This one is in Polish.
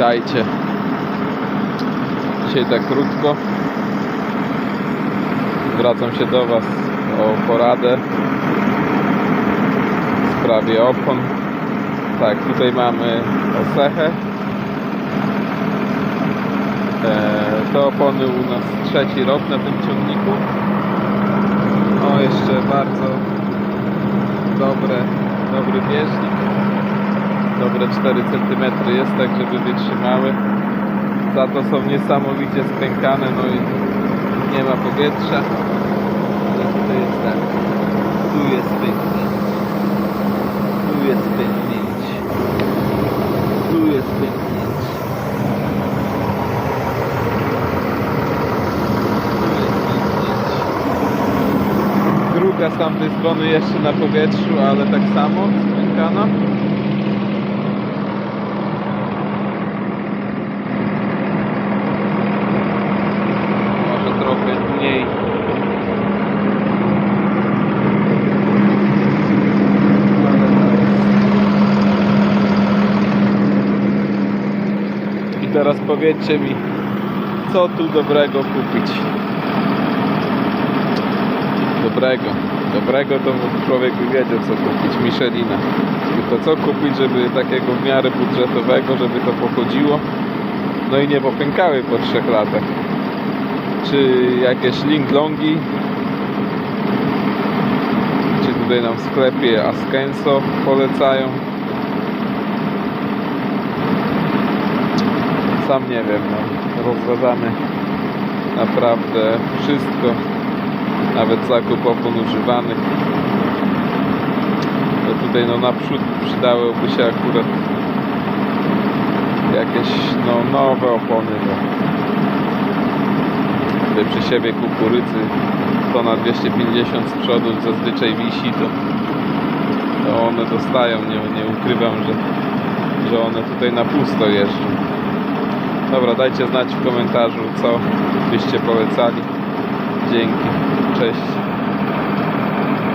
Witajcie. Dzisiaj tak krótko. Zwracam się do Was o poradę w sprawie opon. Tak, tutaj mamy osechę. E, Te opony u nas trzeci rok na tym ciągniku. O, jeszcze bardzo dobre, dobry bieżnik. Dobre 4 cm jest tak, żeby wytrzymały. Za to są niesamowicie spękane, no i nie ma powietrza. Ale tutaj jest tak. Tu jest pęknięcie. Tu jest pęknięcie. Tu jest pęknięcie. Druga z tamtej strony jeszcze na powietrzu, ale tak samo spękana. Teraz powiedzcie mi, co tu dobrego kupić? Dobrego. Dobrego to człowiek by wiedział co kupić. Michelina. Tylko co kupić, żeby takiego w miarę budżetowego, żeby to pochodziło. No i nie popękały po trzech latach. Czy jakieś link longi? Czy tutaj nam w sklepie Askenso polecają? Sam nie wiem, no. rozważamy naprawdę wszystko nawet zakup opon używanych to tutaj no naprzód przydałyby się akurat jakieś no nowe opony bo przy siebie kukurydzy to na 250 z przodu zazwyczaj wisi to, to one dostają. Nie, nie ukrywam, że, że one tutaj na pusto jeżdżą dobra dajcie znać w komentarzu co byście polecali Dzięki. Cześć.